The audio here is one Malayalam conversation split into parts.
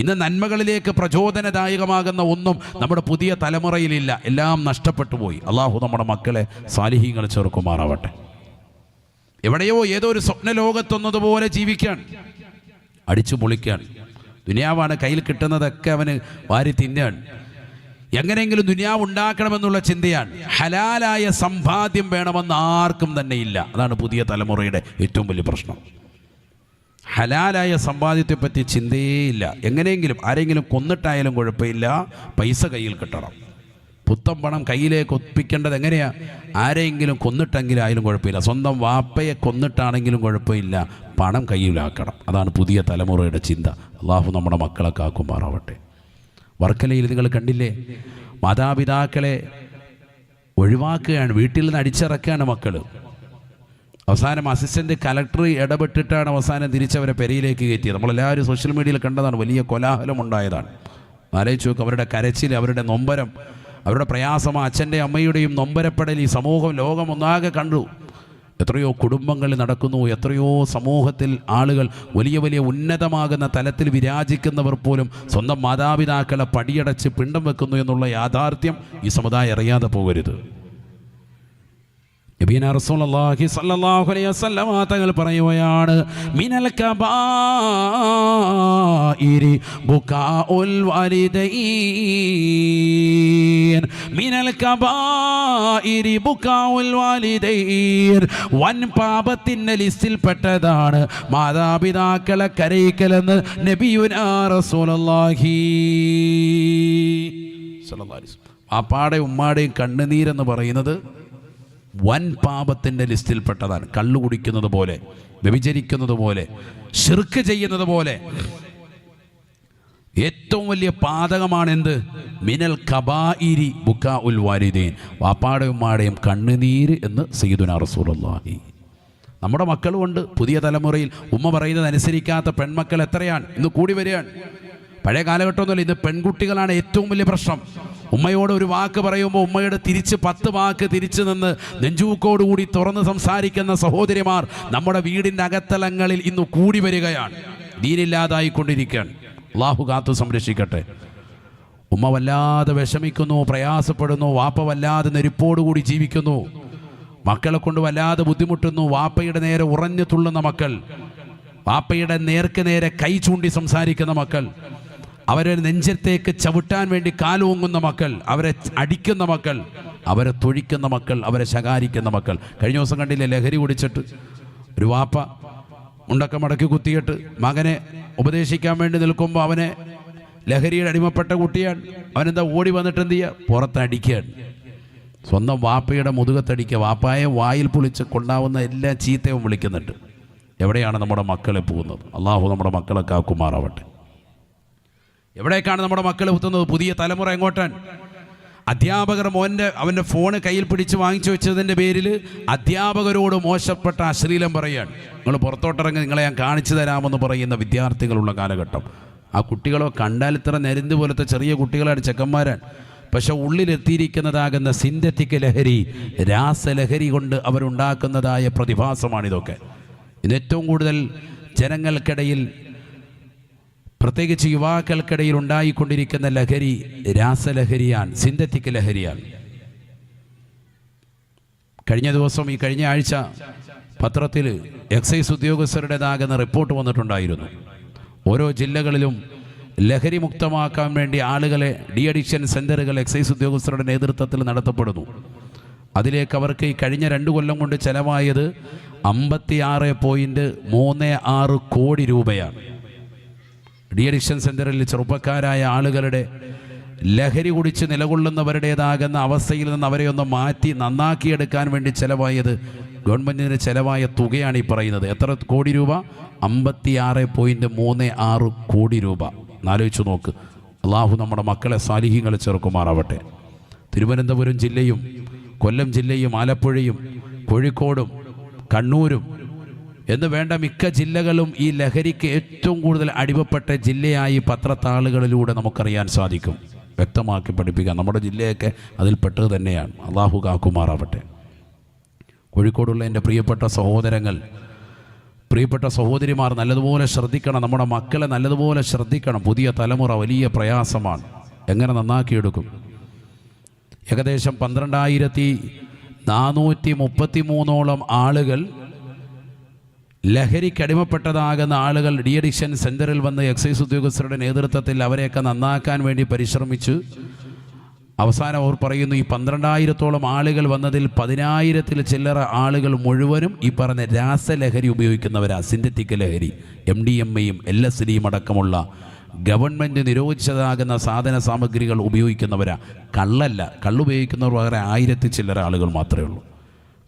ഇന്ന് നന്മകളിലേക്ക് പ്രചോദനദായകമാകുന്ന ഒന്നും നമ്മുടെ പുതിയ തലമുറയിലില്ല. എല്ലാം നഷ്ടപ്പെട്ടു പോയി. അള്ളാഹു നമ്മുടെ മക്കളെ സാലിഹീങ്ങൾ ചെറുക്കുമാറാവട്ടെ. എവിടെയോ ഏതോ ഒരു സ്വപ്ന ലോകത്തൊന്നതുപോലെ ജീവിക്കാൻ അടിച്ചു പൊളിക്കാൻ ദുനിയാവാണ് കയ്യിൽ കിട്ടുന്നതൊക്കെ അവന് വാരി തിന്നാൻ എങ്ങനെയെങ്കിലും ദുനിയാവ് ഉണ്ടാക്കണമെന്നുള്ള ചിന്തയാണ്. ഹലാലായ സമ്പാദ്യം വേണമെന്ന് ആർക്കും തന്നെ ഇല്ല അതാണ് പുതിയ തലമുറയുടെ ഏറ്റവും വലിയ പ്രശ്നം. ഹലാലായ സമ്പാദ്യത്തെപ്പറ്റി ചിന്തയേയില്ല. എങ്ങനെയെങ്കിലും ആരെങ്കിലും കൊന്നിട്ടായാലും കുഴപ്പമില്ല. പൈസ കയ്യിൽ കിട്ടണം. പുത്തം പണം കയ്യിലേക്ക് ഒപ്പിക്കേണ്ടത് എങ്ങനെയാ? ആരെയെങ്കിലും കൊന്നിട്ടെങ്കിലും ആയാലും കുഴപ്പമില്ല. സ്വന്തം വാപ്പയെ കൊന്നിട്ടാണെങ്കിലും കുഴപ്പമില്ല. പണം കയ്യിലാക്കണം. അതാണ് പുതിയ തലമുറയുടെ ചിന്ത. അള്ളാഹു നമ്മുടെ മക്കളെ കാക്കുമാറാവട്ടെ. വർക്കലയിൽ നിങ്ങൾ കണ്ടില്ലേ? മാതാപിതാക്കളെ ഒഴിവാക്കുകയാണ്. വീട്ടിൽ നിന്ന് അടിച്ചിറക്കുകയാണ് മക്കൾ അവസാനം അസിസ്റ്റന്റ് കലക്ടർ ഇടപെട്ടിട്ടാണ് അവസാനം തിരിച്ചവരെ പെരയിലേക്ക് കയറ്റിയത്. നമ്മളെല്ലാവരും സോഷ്യൽ മീഡിയയിൽ കണ്ടതാണ് വലിയ കോലാഹലം ഉണ്ടായതാണ് ആലോചിച്ച് നോക്കും അവരുടെ കരച്ചിൽ അവരുടെ നൊമ്പരം അവരുടെ പ്രയാസം അച്ഛന്റെ അമ്മയുടെയും നൊമ്പരപ്പെടൽ ഈ സമൂഹം ലോകം ഒന്നാകെ കണ്ടു. എത്രയോ കുടുംബങ്ങളിൽ നടക്കുന്നു എത്രയോ സമൂഹത്തിൽ ആളുകൾ വലിയ വലിയ ഉന്നതമാകുന്ന തലത്തിൽ വിരാജിക്കുന്നവർ പോലും സ്വന്തം മാതാപിതാക്കളെ പടിയടച്ച് പിണ്ടം വെക്കുന്നു എന്നുള്ള യാഥാർത്ഥ്യം ഈ സമുദായം അറിയാതെ പോകരുത്. നബീന അലൈഹി വസല്ലമ തങ്ങൾ പറയുകയാണ് മിനൽ കബായിരി ബുകാഉൽ വാലിദൈൻ മിനൽ കബായിരി ബുകാഉൽ വാലിദൈൻ വൻ മാതാപിതാക്കളെ കരയിക്കലെന്ന് നബിയുനാ വസല്ലം. പാപ്പാടെ ഉമ്മാടെയും കണ്ണുനീരെന്ന് പറയുന്നത് വൻ പാപത്തിന്റെ ലിസ്റ്റിൽപ്പെട്ടതാണ്. കള്ളു കുടിക്കുന്നത് പോലെ വ്യഭിചരിക്കുന്നത് പോലെ ഷിർക്ക് ചെയ്യുന്നത് പോലെ. ഏറ്റവും വലിയ പാതകമാണ് എന്ത് മിനൽ കബായിരി ബുക്ക ഉൽ വാരിദീൻ ഉമ്മാടെയും കണ്ണുനീര് എന്ന് സീതുന റസൂലുള്ളാഹി. നമ്മുടെ മക്കളുമുണ്ട്. പുതിയ തലമുറയിൽ ഉമ്മ പറയുന്നത് അനുസരിക്കാത്ത പെൺമക്കൾ എത്രയാണ്? ഇന്ന് കൂടി വരികയാണ്. പഴയ കാലഘട്ടമൊന്നുമല്ല ഇന്ന് പെൺകുട്ടികളാണ് ഏറ്റവും വലിയ പ്രശ്നം. ഉമ്മയോട് ഒരു വാക്ക് പറയുമ്പോൾ ഉമ്മയുടെ തിരിച്ച് പത്ത് വാക്ക് തിരിച്ചു നിന്ന് നെഞ്ചൂക്കോടുകൂടി തുറന്ന് സംസാരിക്കുന്ന സഹോദരിമാർ നമ്മുടെ വീടിന്റെ അകത്തലങ്ങളിൽ ഇന്ന് കൂടി വരികയാണ്. ദീനില്ലാതായിക്കൊണ്ടിരിക്കുകയാണ്. അള്ളാഹു കാത്തു സംരക്ഷിക്കട്ടെ. ഉമ്മ വല്ലാതെ വിഷമിക്കുന്നു പ്രയാസപ്പെടുന്നു വാപ്പ വല്ലാതെ നെരുപ്പോടുകൂടി ജീവിക്കുന്നു. മക്കളെ കൊണ്ട് വല്ലാതെ ബുദ്ധിമുട്ടുന്നു വാപ്പയുടെ നേരെ ഉറഞ്ഞു തുള്ളുന്ന മക്കൾ. വാപ്പയുടെ നേർക്ക് നേരെ കൈ ചൂണ്ടി സംസാരിക്കുന്ന മക്കൾ. അവരെ നെഞ്ചത്തേക്ക് ചവിട്ടാൻ വേണ്ടി കാലുവങ്ങുന്ന മക്കൾ അവരെ അടിക്കുന്ന മക്കൾ അവരെ തൊഴിക്കുന്ന മക്കൾ അവരെ ശകാരിക്കുന്ന മക്കൾ. കഴിഞ്ഞ ദിവസം കണ്ടില്ലേ ലഹരി കുടിച്ചിട്ട് ഒരു വാപ്പ മുണ്ടൊക്കെ മടക്കി കുത്തിയിട്ട് മകനെ ഉപദേശിക്കാൻ വേണ്ടി നിൽക്കുമ്പോൾ അവനെ ലഹരിയുടെ അടിമപ്പെട്ട കുട്ടിയാണ്. അവനെന്താ ഓടി വന്നിട്ട് എന്ത് ചെയ്യുക? പുറത്തടിക്കുകയാണ്. സ്വന്തം വാപ്പയുടെ മുതുകത്തടിക്കുക. വാപ്പായെ വായിൽ പൊളിച്ച് കൊണ്ടാവുന്ന എല്ലാ ചീത്തയും വിളിക്കുന്നുണ്ട്. എവിടെയാണ് നമ്മുടെ മക്കളെ പോകുന്നത്? അള്ളാഹു നമ്മുടെ മക്കളെ കാക്കുമാറാവട്ടെ. എവിടേക്കാണ് നമ്മുടെ മക്കൾ എത്തുന്നത് പുതിയ തലമുറ എങ്ങോട്ടാണ്? അധ്യാപകർ മോന്റെ അവന്റെ ഫോണ് കയ്യിൽ പിടിച്ച് വാങ്ങിച്ചു വെച്ചതിന്റെ പേരിൽ അധ്യാപകരോട് മോശപ്പെട്ട അശ്ലീലം പറയുകയാണ്. നിങ്ങൾ പുറത്തോട്ടിറങ്ങി നിങ്ങളെ ഞാൻ കാണിച്ചു തരാമെന്ന് പറയുന്ന വിദ്യാർത്ഥികളുള്ള കാലഘട്ടം. ആ കുട്ടികളെ കണ്ടാൽ ഇത്ര നരുന്ന് പോലത്തെ ചെറിയ കുട്ടികളാണ് ചെക്കന്മാരാണ്. പക്ഷെ ഉള്ളിലെത്തിയിരിക്കുന്നതാകുന്ന സിന്തറ്റിക് ലഹരി രാസലഹരി കൊണ്ട് അവരുണ്ടാക്കുന്നതായ പ്രതിഭാസമാണിതൊക്കെ. ഇതേറ്റവും കൂടുതൽ ജനങ്ങൾക്കിടയിൽ പ്രത്യേകിച്ച് യുവാക്കൾക്കിടയിൽ ഉണ്ടായിക്കൊണ്ടിരിക്കുന്ന ലഹരി രാസലഹരിയാണ് സിന്തറ്റിക് ലഹരിയാണ്. കഴിഞ്ഞ ദിവസം ഈ കഴിഞ്ഞ ആഴ്ച പത്രത്തിൽ എക്സൈസ് ഉദ്യോഗസ്ഥരുടേതാകുന്ന റിപ്പോർട്ട് വന്നിട്ടുണ്ടായിരുന്നു. ഓരോ ജില്ലകളിലും ലഹരി മുക്തമാക്കാൻ വേണ്ടി ആളുകളെ ഡി അഡിക്ഷൻ സെന്ററുകൾ എക്സൈസ് ഉദ്യോഗസ്ഥരുടെ നേതൃത്വത്തിൽ നടത്തപ്പെടുന്നു. അതിലേക്ക് അവർക്ക് ഈ കഴിഞ്ഞ രണ്ട് കൊല്ലം കൊണ്ട് ചെലവായത് അമ്പത്തിയാറ് പോയിന്റ് മൂന്ന് ആറ് കോടി രൂപയാണ്. ഡി അഡിക്ഷൻ സെന്ററിൽ ചെറുപ്പക്കാരായ ആളുകളുടെ ലഹരി കുടിച്ച് നിലകൊള്ളുന്നവരുടേതാകുന്ന അവസ്ഥയിൽ നിന്ന് അവരെ ഒന്ന് മാറ്റി നന്നാക്കിയെടുക്കാൻ വേണ്ടി ചിലവായത് ഗവൺമെന്റിന് ചിലവായ തുകയാണ് ഈ പറയുന്നത്. എത്ര കോടി രൂപ? അമ്പത്തിയാറ് പോയിന്റ് മൂന്ന് ആറ് കോടി രൂപ. എന്നാലോചിച്ച് നോക്ക്. അള്ളാഹു നമ്മുടെ മക്കളെ സാലിഹ്യങ്ങൾ ചെറുക്കുമാറാവട്ടെ. തിരുവനന്തപുരം ജില്ലയും കൊല്ലം ജില്ലയും ആലപ്പുഴയും കോഴിക്കോടും കണ്ണൂരും എന്ന് വേണ്ട മിക്ക ജില്ലകളും ഈ ലഹരിക്ക് ഏറ്റവും കൂടുതൽ അടിമപ്പെട്ട ജില്ലയായി പത്രത്താളുകളിലൂടെ നമുക്കറിയാൻ സാധിക്കും. വ്യക്തമാക്കി പഠിപ്പിക്കാം. നമ്മുടെ ജില്ലയൊക്കെ അതിൽപ്പെട്ടത് തന്നെയാണ്. അള്ളാഹു കാക്കുമാറാവട്ടെ. കോഴിക്കോടുള്ള എന്റെ പ്രിയപ്പെട്ട സഹോദരങ്ങൾ പ്രിയപ്പെട്ട സഹോദരിമാർ നല്ലതുപോലെ ശ്രദ്ധിക്കണം. നമ്മുടെ മക്കളെ നല്ലതുപോലെ ശ്രദ്ധിക്കണം. പുതിയ തലമുറ വലിയ പ്രയാസമാണ്. എങ്ങനെ നന്നാക്കിയെടുക്കും? ഏകദേശം പന്ത്രണ്ടായിരത്തി നാനൂറ്റി മുപ്പത്തി മൂന്നോളം ആളുകൾ ലഹരിക്കടിമപ്പെട്ടതാകുന്ന ആളുകൾ ഡി അഡിക്ഷൻ സെന്ററിൽ വന്ന് എക്സൈസ് ഉദ്യോഗസ്ഥരുടെ നേതൃത്വത്തിൽ അവരെയൊക്കെ നന്നാക്കാൻ വേണ്ടി പരിശ്രമിച്ചു. അവസാനം അവർ പറയുന്നു ഈ പന്ത്രണ്ടായിരത്തോളം ആളുകൾ വന്നതിൽ പതിനായിരത്തിൽ ചില്ലറ ആളുകൾ മുഴുവനും ഈ പറഞ്ഞ രാസലഹരി ഉപയോഗിക്കുന്നവരാ സിന്തറ്റിക് ലഹരി എം ഡി എം എയും എൽ എസ് ഡിയും അടക്കമുള്ള ഗവൺമെന്റ് നിരോധിച്ചതാകുന്ന സാധന സാമഗ്രികൾ ഉപയോഗിക്കുന്നവരാ. കള്ളല്ല കള്ളുപയോഗിക്കുന്നവർ വളരെ ആയിരത്തി ചില്ലറ ആളുകൾ മാത്രമേ ഉള്ളൂ.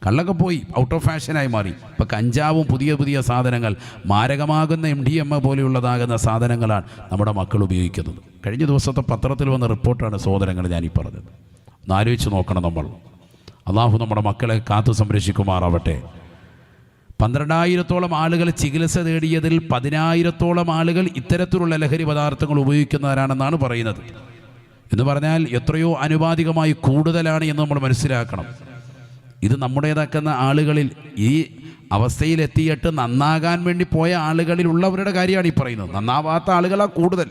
കള്ളൊക്കെ പോയി ഔട്ട് ഓഫ് ഫാഷനായി മാറി. ഇപ്പം കഞ്ചാവും പുതിയ പുതിയ സാധനങ്ങൾ മാരകമാകുന്ന എം ഡി എം എ പോലെയുള്ളതാകുന്ന സാധനങ്ങളാണ് നമ്മുടെ മക്കൾ ഉപയോഗിക്കുന്നത്. കഴിഞ്ഞ ദിവസത്തെ പത്രത്തിൽ വന്ന റിപ്പോർട്ടാണ് സഹോദരങ്ങൾ ഞാനീ പറഞ്ഞത്. ഒന്നാലോചിച്ച് നോക്കണം നമ്മൾ. അള്ളാഹു നമ്മുടെ മക്കളെ കാത്തു സംരക്ഷിക്കുമാറാവട്ടെ. പന്ത്രണ്ടായിരത്തോളം ആളുകൾ ചികിത്സ തേടിയതിൽ പതിനായിരത്തോളം ആളുകൾ ഇത്തരത്തിലുള്ള ലഹരി പദാർത്ഥങ്ങൾ ഉപയോഗിക്കുന്നവരാണെന്നാണ് പറയുന്നത്. എന്ന് പറഞ്ഞാൽ എത്രയോ അനുപാതികമായി കൂടുതലാണ് എന്ന് നമ്മൾ മനസ്സിലാക്കണം. ഇത് നമ്മുടേതാക്കുന്ന ആളുകളിൽ ഈ അവസ്ഥയിലെത്തിയിട്ട് നന്നാകാൻ വേണ്ടി പോയ ആളുകളിലുള്ളവരുടെ കാര്യമാണ് ഈ പറയുന്നത്. നന്നാവാത്ത ആളുകളാണ് കൂടുതൽ.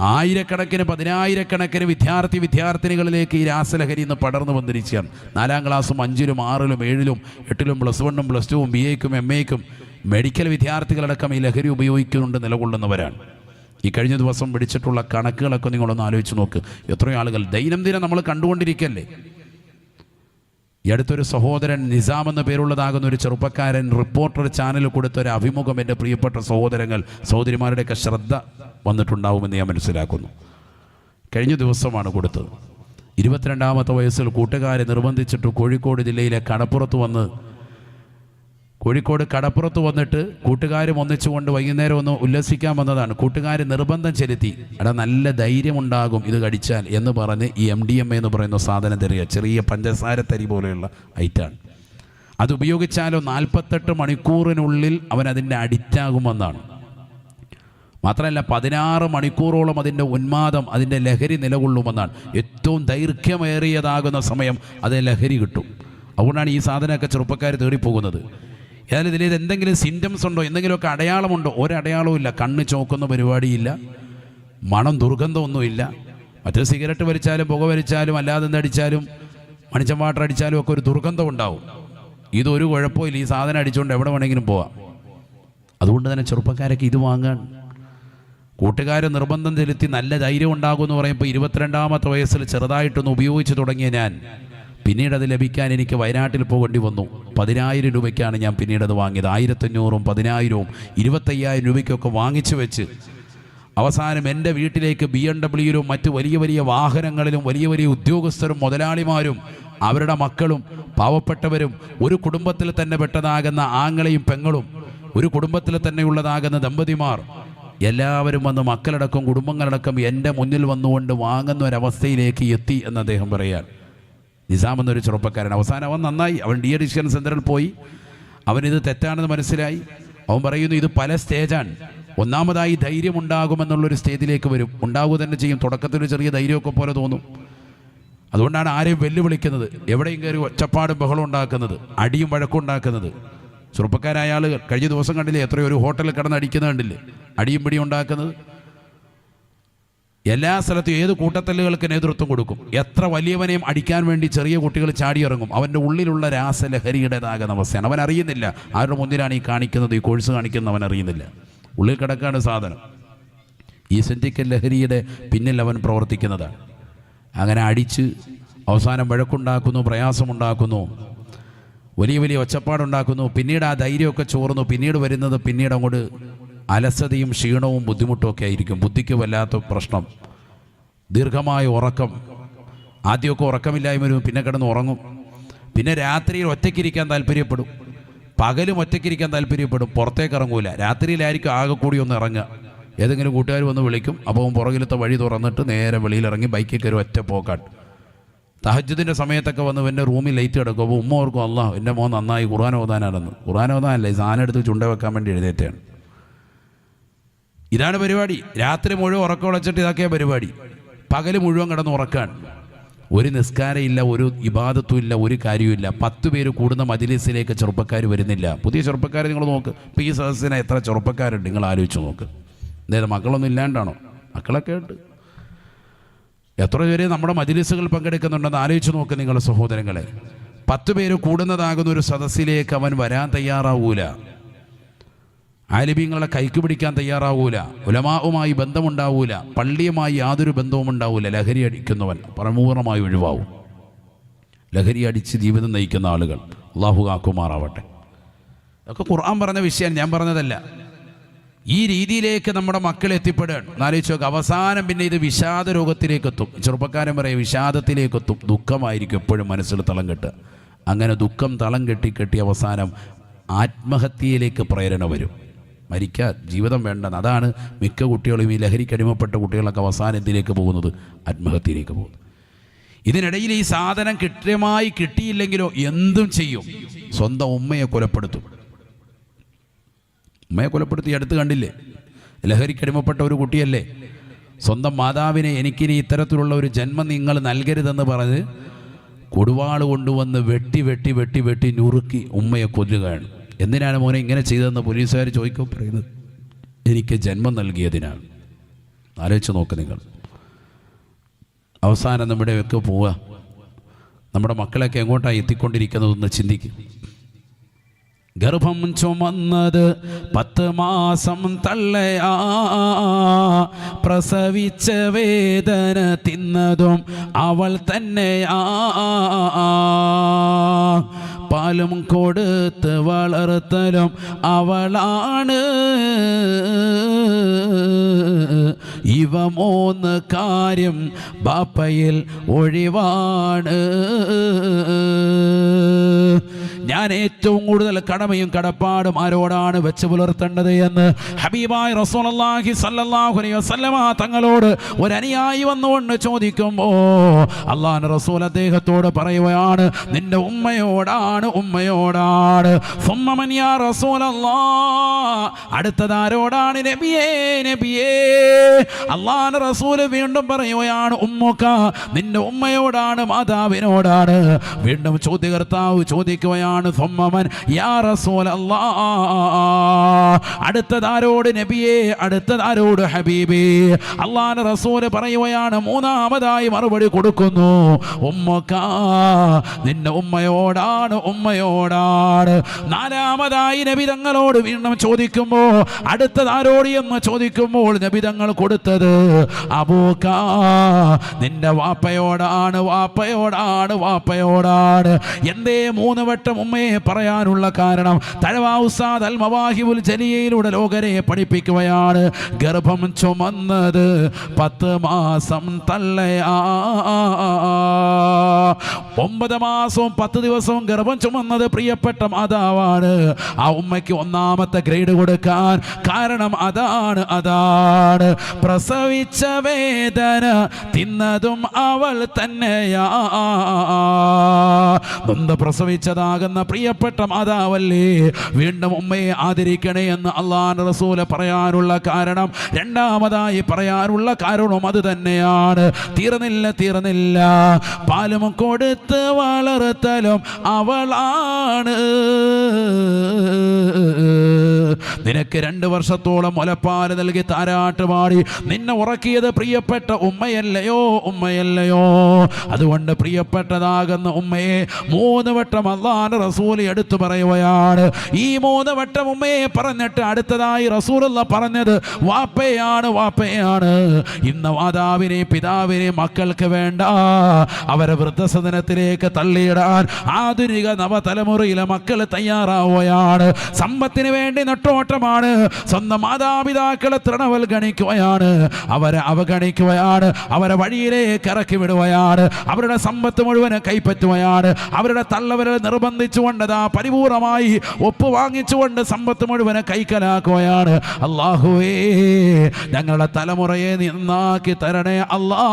ആയിരക്കണക്കിന് പതിനായിരക്കണക്കിന് വിദ്യാർത്ഥി വിദ്യാർത്ഥിനികളിലേക്ക് ഈ രാസലഹരി ഇന്ന് പടർന്നു വന്നിരിക്കുകയാണ്. നാലാം ക്ലാസ്സും അഞ്ചിലും ആറിലും ഏഴിലും എട്ടിലും പ്ലസ് വണ്ണും പ്ലസ് ടുവും ബി എക്കും എം എക്കും മെഡിക്കൽ വിദ്യാർത്ഥികളടക്കം ഈ ലഹരി ഉപയോഗിക്കുന്നുണ്ട് നിലകൊള്ളുന്നവരാണ്. ഈ കഴിഞ്ഞ ദിവസം പിടിച്ചിട്ടുള്ള കണക്കുകളൊക്കെ നിങ്ങളൊന്ന് ആലോചിച്ച് നോക്ക്. എത്രയോ ആളുകൾ ദൈനംദിനം നമ്മൾ കണ്ടുകൊണ്ടിരിക്കല്ലേ? ഈ അടുത്തൊരു സഹോദരൻ നിസാം എന്ന പേരുള്ളതാകുന്ന ഒരു ചെറുപ്പക്കാരൻ റിപ്പോർട്ടർ ചാനൽ കൊടുത്ത ഒരു അഭിമുഖം എന്റെ പ്രിയപ്പെട്ട സഹോദരങ്ങൾ സഹോദരിമാരുടെയൊക്കെ ശ്രദ്ധ വന്നിട്ടുണ്ടാവുമെന്ന് ഞാൻ മനസ്സിലാക്കുന്നു. കഴിഞ്ഞ ദിവസമാണ് കൊടുത്തത്. ഇരുപത്തിരണ്ടാമത്തെ വയസ്സിൽ കൂട്ടുകാരെ നിർബന്ധിച്ചിട്ട് കോഴിക്കോട് ജില്ലയിലെ കടപ്പുറത്ത് വന്ന് കോഴിക്കോട് കടപ്പുറത്ത് വന്നിട്ട് കൂട്ടുകാരും ഒന്നിച്ചുകൊണ്ട് വൈകുന്നേരം ഒന്ന് ഉല്ലസിക്കാൻ വന്നതാണ്. കൂട്ടുകാർ നിർബന്ധം ചെലുത്തി. എടാ നല്ല ധൈര്യമുണ്ടാകും ഇത് കടിച്ചാൽ എന്ന് പറഞ്ഞ് ഈ എം ഡി എം എന്ന് പറയുന്ന സാധനം തരിക. ചെറിയ പഞ്ചസാര തരി പോലെയുള്ള ഐറ്റാണ്. അത് ഉപയോഗിച്ചാലോ നാൽപ്പത്തെട്ട് മണിക്കൂറിനുള്ളിൽ അവൻ അതിന്റെ അഡിക്റ്റാകുമെന്നാണ്. മാത്രമല്ല പതിനാറ് മണിക്കൂറോളം അതിന്റെ ഉന്മാദം അതിന്റെ ലഹരി നിലകൊള്ളുമെന്നാണ്. ഏറ്റവും ദൈർഘ്യമേറിയതാകുന്ന സമയം അത് ലഹരി കിട്ടും. അതുകൊണ്ടാണ് ഈ സാധനമൊക്കെ ചെറുപ്പക്കാർ തേടിപ്പോകുന്നത്. ഏതായാലും ഇതിൽ എന്തെങ്കിലും സിംറ്റംസ് ഉണ്ടോ? എന്തെങ്കിലുമൊക്കെ അടയാളമുണ്ടോ? ഒരടയാളവും ഇല്ല കണ്ണ് ചോക്കുന്ന പരിപാടിയില്ല. മണം ദുർഗന്ധമൊന്നുമില്ല. മറ്റൊരു സിഗരറ്റ് വലിച്ചാലും പുക വലിച്ചാലും അല്ലാതെ എന്തടിച്ചാലും മണിച്ചം വാട്ടർ അടിച്ചാലും ഒക്കെ ഒരു ദുർഗന്ധം ഉണ്ടാവും ഇതൊരു കുഴപ്പമില്ല ഈ സാധനം അടിച്ചുകൊണ്ട് എവിടെ വേണമെങ്കിലും പോവാം. അതുകൊണ്ട് തന്നെ ചെറുപ്പക്കാരൊക്കെ ഇത് വാങ്ങാൻ കൂട്ടുകാർ നിർബന്ധം ചെലുത്തി നല്ല ധൈര്യം ഉണ്ടാകുമെന്ന് പറയുമ്പോൾ ഇരുപത്തിരണ്ടാമത്തെ വയസ്സിൽ ചെറുതായിട്ടൊന്ന് ഉപയോഗിച്ച് തുടങ്ങിയ ഞാൻ പിന്നീട് അത് ലഭിക്കാൻ എനിക്ക് വയനാട്ടിൽ പോകേണ്ടി വന്നു. പതിനായിരം രൂപയ്ക്കാണ് ഞാൻ പിന്നീട് അത് വാങ്ങിയത്. ആയിരത്തഞ്ഞൂറും പതിനായിരവും ഇരുപത്തയ്യായിരം രൂപയ്ക്കൊക്കെ വാങ്ങിച്ചു വെച്ച് അവസാനം എന്റെ വീട്ടിലേക്ക് ബി എം ഡബ്ല്യൂയിലും മറ്റ് വലിയ വലിയ വാഹനങ്ങളിലും വലിയ വലിയ ഉദ്യോഗസ്ഥരും മുതലാളിമാരും അവരുടെ മക്കളും പാവപ്പെട്ടവരും ഒരു കുടുംബത്തിൽ തന്നെ പെട്ടതാകുന്ന ആങ്ങളെയും പെങ്ങളും ഒരു കുടുംബത്തിൽ തന്നെ ഉള്ളതാകുന്ന ദമ്പതിമാർ എല്ലാവരും വന്ന് മക്കളടക്കം കുടുംബങ്ങളടക്കം എന്റെ മുന്നിൽ വന്നുകൊണ്ട് വാങ്ങുന്ന ഒരവസ്ഥയിലേക്ക് എത്തി എന്ന് അദ്ദേഹം പറയാൻ നിസാം എന്നൊരു ചെറുപ്പക്കാരൻ. അവസാനം അവൻ നന്നായി. അവൻ ഡി അഡിക്ഷൻ സെന്ററിൽ പോയി. അവനിത് തെറ്റാണെന്ന് മനസ്സിലായി. അവൻ പറയുന്നു ഇത് പല സ്റ്റേജാണ് ഒന്നാമതായി ധൈര്യം ഉണ്ടാകുമെന്നുള്ളൊരു സ്റ്റേജിലേക്ക് വരും. ഉണ്ടാവുക തന്നെ ചെയ്യും. തുടക്കത്തിൽ ചെറിയ ധൈര്യമൊക്കെ പോലെ തോന്നും. അതുകൊണ്ടാണ് ആരെയും വെല്ലുവിളിക്കുന്നത്. എവിടെയും കയറി ഒച്ചപ്പാടും ബഹളം ഉണ്ടാക്കുന്നത്. അടിയും വഴക്കും ഉണ്ടാക്കുന്നത്. ചെറുപ്പക്കാരായ ആളുകൾ കഴിഞ്ഞ ദിവസം കണ്ടില്ലേ എത്രയോ ഒരു ഹോട്ടലിൽ കിടന്ന് അടിക്കുന്നത് കണ്ടില്ലേ? അടിയും പിടിയും ഉണ്ടാക്കുന്നത്. എല്ലാ സ്ഥലത്തും ഏത് കൂട്ടത്തല്ലുകൾക്ക് നേതൃത്വം കൊടുക്കും? എത്ര വലിയവനെയും അടിക്കാൻ വേണ്ടി ചെറിയ കുട്ടികൾ ചാടിയിറങ്ങും. അവന്റെ ഉള്ളിലുള്ള രാസലഹരിയുടേതാകുന്ന അവസ്ഥയാണ്. അവൻ അറിയുന്നില്ല. ആരുടെ മുന്നിലാണ് ഈ കാണിക്കുന്നത്? ഈ കോഴ്സ് കാണിക്കുന്നത് അവൻ അറിയുന്നില്ല. ഉള്ളിൽ കിടക്കാണ് സാധനം. ഈ സെന്റിക്കൽ ലഹരിയുടെ പിന്നിൽ അവൻ പ്രവർത്തിക്കുന്നതാണ് അങ്ങനെ അടിച്ച് അവസാനം വഴക്കുണ്ടാക്കുന്നു പ്രയാസമുണ്ടാക്കുന്നു. വലിയ വലിയ ഒച്ചപ്പാടുണ്ടാക്കുന്നു. പിന്നീട് ആ ധൈര്യമൊക്കെ ചോർന്നു. പിന്നീട് വരുന്നത് പിന്നീട് അങ്ങോട്ട് അലസതയും ക്ഷീണവും ബുദ്ധിമുട്ടും ഒക്കെ ആയിരിക്കും. ബുദ്ധിക്ക് വല്ലാത്ത പ്രശ്നം. ദീർഘമായ ഉറക്കം. ആദ്യമൊക്കെ ഉറക്കമില്ലായ്മ വരും പിന്നെ കിടന്ന് ഉറങ്ങും. പിന്നെ രാത്രിയിൽ ഒറ്റയ്ക്കിരിക്കാൻ താല്പര്യപ്പെടും. പകലും ഒറ്റയ്ക്കിരിക്കാൻ താല്പര്യപ്പെടും. പുറത്തേക്ക് ഇറങ്ങൂല. രാത്രിയിലായിരിക്കും ആകെ കൂടി ഒന്ന് ഇറങ്ങുക. ഏതെങ്കിലും കൂട്ടുകാർ വന്ന് വിളിക്കും. അപ്പോൾ പുറകിലത്തെ വഴി തുറന്നിട്ട് നേരെ വെളിയിൽ ഇറങ്ങി ബൈക്കിൽ കയറി ഒറ്റ പോക്കാട്ട് തഹജ്ജുദിന്റെ സമയത്തൊക്കെ വന്ന് എന്റെ റൂമിൽ ലൈറ്റ് കിടക്കും. അപ്പോൾ ഉമ്മ ഓർക്കും അല്ല എന്റെ മോൻ നന്നായി ഖുർആൻ ഓതാനാണെന്ന്. ഖുർആൻ ഓതാനല്ല ഈ സാധനം എടുത്ത് ചുണ്ട വെക്കാൻ വേണ്ടി എഴുന്നേറ്റാണ് ഇതാണ് പരിപാടി. രാത്രി മുഴുവൻ ഉറക്കം ഉളച്ചിട്ട് ഇതൊക്കെയാണ് പരിപാടി. പകൽ മുഴുവൻ കിടന്ന് ഉറക്കാണ്. ഒരു നിസ്കാരമില്ല ഒരു ഇബാദത്തും ഇല്ല ഒരു കാര്യവുമില്ല. പത്ത് പേര് കൂടുന്ന മജിലിസിലേക്ക് ചെറുപ്പക്കാർ വരുന്നില്ല. പുതിയ ചെറുപ്പക്കാരെ നിങ്ങൾ നോക്ക്. ഇപ്പോൾ ഈ സദസ്സിന് എത്ര ചെറുപ്പക്കാരുണ്ട്? നിങ്ങൾ ആലോചിച്ച് നോക്ക്. അതായത് മക്കളൊന്നും ഇല്ലാണ്ടാണോ? മക്കളൊക്കെ ഉണ്ട്. എത്ര പേര് നമ്മുടെ മജിലിസുകൾ പങ്കെടുക്കുന്നുണ്ടെന്ന് ആലോചിച്ച് നോക്ക് നിങ്ങളുടെ സഹോദരങ്ങളെ. പത്ത് പേര് കൂടുന്നതാകുന്ന ഒരു സദസ്സിലേക്ക് അവൻ വരാൻ തയ്യാറാവൂല. ആലിബീങ്ങളെ കൈക്ക് പിടിക്കാൻ തയ്യാറാവൂല. ഉലമാവുമായി ബന്ധമുണ്ടാവൂല. പള്ളിയുമായി യാതൊരു ബന്ധവും ഉണ്ടാവൂല ലഹരി അടിക്കുന്നവൻ പ്രമൂർണമായി ഒഴിവാവും. ലഹരി അടിച്ച് ജീവിതം നയിക്കുന്ന ആളുകൾ അള്ളാഹു കാക്കുമാറാവട്ടെ. അതൊക്കെ ഖുർആൻ പറഞ്ഞ വിഷയം ഞാൻ പറഞ്ഞതല്ല. ഈ രീതിയിലേക്ക് നമ്മുടെ മക്കൾ എത്തിപ്പെടുകയാണ്. എന്നാലോചിച്ച് നോക്കുക അവസാനം പിന്നെ ഇത് വിഷാദ രോഗത്തിലേക്ക് എത്തും. ചെറുപ്പക്കാരൻ പറയും വിഷാദത്തിലേക്ക് എത്തും. ദുഃഖമായിരിക്കും എപ്പോഴും മനസ്സിൽ തളം കെട്ടുക. അങ്ങനെ ദുഃഖം തളം കെട്ടി കെട്ടി അവസാനം ആത്മഹത്യയിലേക്ക് പ്രേരണ വരും. മരിക്കാൻ ജീവിതം വേണ്ടെന്ന്. അതാണ് മിക്ക കുട്ടികളും ഈ ലഹരിക്ക് അടിമപ്പെട്ട കുട്ടികളൊക്കെ അവസാനത്തിലേക്ക് പോകുന്നത് ആത്മഹത്യയിലേക്ക് പോകുന്നത്. ഇതിനിടയിൽ ഈ സാധനം കൃത്യമായി കിട്ടിയില്ലെങ്കിലോ എന്തും ചെയ്യും. സ്വന്തം ഉമ്മയെ കൊലപ്പെടുത്തും. ഉമ്മയെ കൊലപ്പെടുത്തി അടുത്ത് കണ്ടില്ലേ? ലഹരിക്കടിമപ്പെട്ട ഒരു കുട്ടിയല്ലേ? സ്വന്തം മാതാവിനെ എനിക്കിനി ഇത്തരത്തിലുള്ള ഒരു ജന്മം നിങ്ങൾ നൽകരുതെന്ന് പറഞ്ഞ് കൊടുവാൾ കൊണ്ടുവന്ന് വെട്ടി വെട്ടി വെട്ടി വെട്ടി നുറുക്കി ഉമ്മയെ കൊല്ലുകയാണ്. എന്തിനാണ് മോനെ ഇങ്ങനെ ചെയ്തതെന്ന് പോലീസുകാർ ചോദിക്കും? പറയുന്നത് എനിക്ക് ജന്മം നൽകിയതിനാണ്. ആലോചിച്ച് നോക്ക് നിങ്ങൾ. അവസാനം നമ്മുടെയൊക്കെ പോവുക. നമ്മുടെ മക്കളൊക്കെ എങ്ങോട്ടാണ് എത്തിക്കൊണ്ടിരിക്കുന്നതെന്ന് ചിന്തിക്കും. ഗർഭം ചുമന്നത് പത്ത് മാസം തള്ളയാ. പ്രസവിച്ച വേദന തിന്നതും അവൾ തന്നെയാ. പാലും കൊടുത്ത് വളർത്തലും അവളാണ്. ഇവ മൂന്ന് കാര്യം ബാപ്പയിൽ ഒഴിവാണ്. ഞാൻ ഏറ്റവും കൂടുതൽ കടമയും കടപ്പാടും ആരോടാണ് വെച്ച് പുലർത്തേണ്ടത് എന്ന് ഹബീബായ് റസൂലുള്ളാഹി സല്ലല്ലാഹു അലൈഹി വസല്ലമ തങ്ങളോട് ഒരു അനുയായി വന്നുകൊണ്ട് ചോദിക്കുമ്പോ അള്ളാഹ് റസൂൽ അദ്ദേഹത്തോട് പറയുകയാണ് നിന്റെ ഉമ്മയോടാണ് ഉമ്മയോടാണ്. അടുത്തതാരോടാണ് നബിയേ നബിയേ. അള്ളാഹ് റസൂൽ വീണ്ടും പറയുകയാണ് ഉമ്മുക്ക നിന്റെ ഉമ്മയോടാണ് മാതാവിനോടാണ്. വീണ്ടും ചോദ്യകർത്താവ് ചോദിക്കുകയാണ് സുമ്മമൻ യാ അടുത്തതാരോട് നബിയേ അടുത്തതാരോട് ഹബീബേ. അള്ളാഹ് റസൂൽ പറയുകയാണ് മൂന്നാമതായി മറുപടി കൊടുക്കുന്നു. ഉമ്മക്ക നിന്റെ ഉമ്മയോടാണ് ഉമ്മയോടാണ്. നാലാമതായി നബി തങ്ങളോട് വീണ്ടും ചോദിക്കുമ്പോ അടുത്തതാരോട് എന്ന് ചോദിക്കുമ്പോൾ നബി തങ്ങൾ കൊടുത്തത് അബൂക്ക നിന്റെ വാപ്പയോടാണ് വാപ്പയോടാണ് വാപ്പയോടാണ്. എന്തേ മൂന്ന് വട്ടം ഉമ്മയെ പറയാനുള്ള കാരണം തഴവാസാദ് അൽ മവാഹിബുൽ ജലിയയിലൂടെ ലോകരെ പഠിപ്പിക്കുകയാണ്. ഗർഭം ചുമന്നത് പത്ത് മാസം തള്ളയാ. ഒമ്പത് മാസവും പത്ത് ദിവസവും ഗർഭം ചുമന്നത് പ്രിയപ്പെട്ട മാതാവാണ്. ആ ഉമ്മയ്ക്ക് ഒന്നാമത്തെ ഗ്രേഡ് കൊടുക്കാൻ കാരണം അതാണ് അതാണ്. പ്രസവിച്ച വേദന തിന്നതും അവൾ തന്നെയാ. നൊന്ത് പ്രസവിച്ചതാകുന്ന പ്രിയപ്പെട്ട മാതാവല്ലേ? വീണ്ടും ഉമ്മയെ ആദരിക്കണേ എന്ന് അള്ളാൻ റസൂല പറയാനുള്ള കാരണം രണ്ടാമതായി പറയാനുള്ള കാരണവും അത് തന്നെയാണ്. തീർന്നില്ല തീർന്നില്ല. പാലും കൊടുത്ത് വളർത്തലും അവളാണ് നിനക്ക് രണ്ട് വർഷത്തോളം മുലപ്പാൽ നൽകി താരാട്ട് പാടി. നിന്നെ ഉറക്കിയത് പ്രിയപ്പെട്ട ഉമ്മയല്ലയോ ഉമ്മയല്ലയോ? അതുകൊണ്ട് പ്രിയപ്പെട്ടതാകുന്ന ഉമ്മയെ മൂന്ന് വട്ടം അള്ളാൻ റസൂൽ എടുത്തു പറയുകയാണ്. ഈ മൂന്ന് വട്ടം ഉമ്മയെ പറഞ്ഞിട്ട് അടുത്തതായി റസൂലുള്ള പറഞ്ഞത് വാപ്പയാണ് വാപ്പയാണ്. ഇന്ന് മാതാവിനെ പിതാവിനെ മക്കൾക്ക് വേണ്ട. അവരെ വൃദ്ധസദനത്തിലേക്ക് തള്ളിയിടാൻ ആധുനിക നവതലമുറയിലെ മക്കൾ തയ്യാറാവുകയാണ്. സമ്പത്തിന് വേണ്ടി നെട്ടോട്ടമാണ്. സ്വന്തം മാതാപിതാക്കളെ തൃണവൽഗണിക്കുകയാണ്. അവരെ അവഗണിക്കുകയാണ്. അവരെ വഴിയിലേക്ക് ഇറക്കി വിടുകയാണ്. അവരുടെ സമ്പത്ത് മുഴുവൻ കൈപ്പറ്റുകയാണ്. അവരുടെ തള്ളവരെ നിർബന്ധിച്ച് വാങ്ങിച്ചുകൊണ്ട് ആ പരിപൂർണമായി ഒപ്പ് വാങ്ങിച്ചുകൊണ്ട് സമ്പത്ത് മുഴുവനെ കൈക്കലാക്കുകയാണ്. അള്ളാഹുവേ ഞങ്ങളുടെ തലമുറയെ നീ നന്നാക്കി തരണേ അല്ലാ.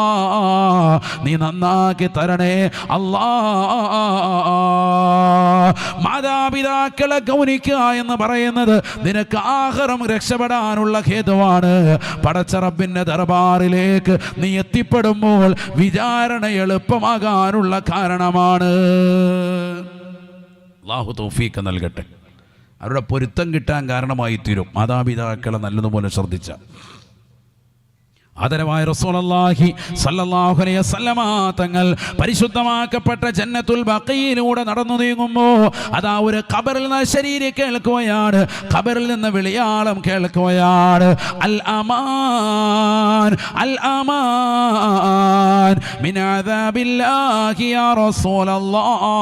നീ നന്നാക്കി തരണേ അല്ലാ. മാതാപിതാക്കളെ ഗൗനിക്കുക എന്ന് പറയുന്നത് നിനക്ക് ആഹാരം രക്ഷപ്പെടാനുള്ള ഹേതുവാണ്. പടച്ചറബിന്റെ ദർബാറിലേക്ക് നീ എത്തിപ്പെടുമ്പോൾ വിചാരണ എളുപ്പമാകാനുള്ള കാരണമാണ്. അള്ളാഹു തോഫീക്ക് നൽകട്ടെ. അവരുടെ പൊരുത്തം കിട്ടാൻ കാരണമായി തീരും. മാതാപിതാക്കളെ നല്ലതുപോലെ ശ്രദ്ധിച്ച ആദരവായ റസൂലല്ലാഹി സല്ലല്ലാഹു അലൈഹി വസല്ലമ തങ്ങൾ പരിശുദ്ധമാക്കപ്പെട്ട ജന്നത്തുൽ ബഖയിലൂടെ നടന്നു നീങ്ങുമ്പോൾ അതാ ഒരു ഖബറിൽ നിന്ന് ശരീരം കേൾക്കുകയാണ്. ഖബറിൽ നിന്ന് വിളിയാളം കേൾക്കുകയാണ്. അൽ അമാൻ അൽ അമാൻ മിൻ അദാബില്ലാഹി യാ റസൂലല്ലാഹ്.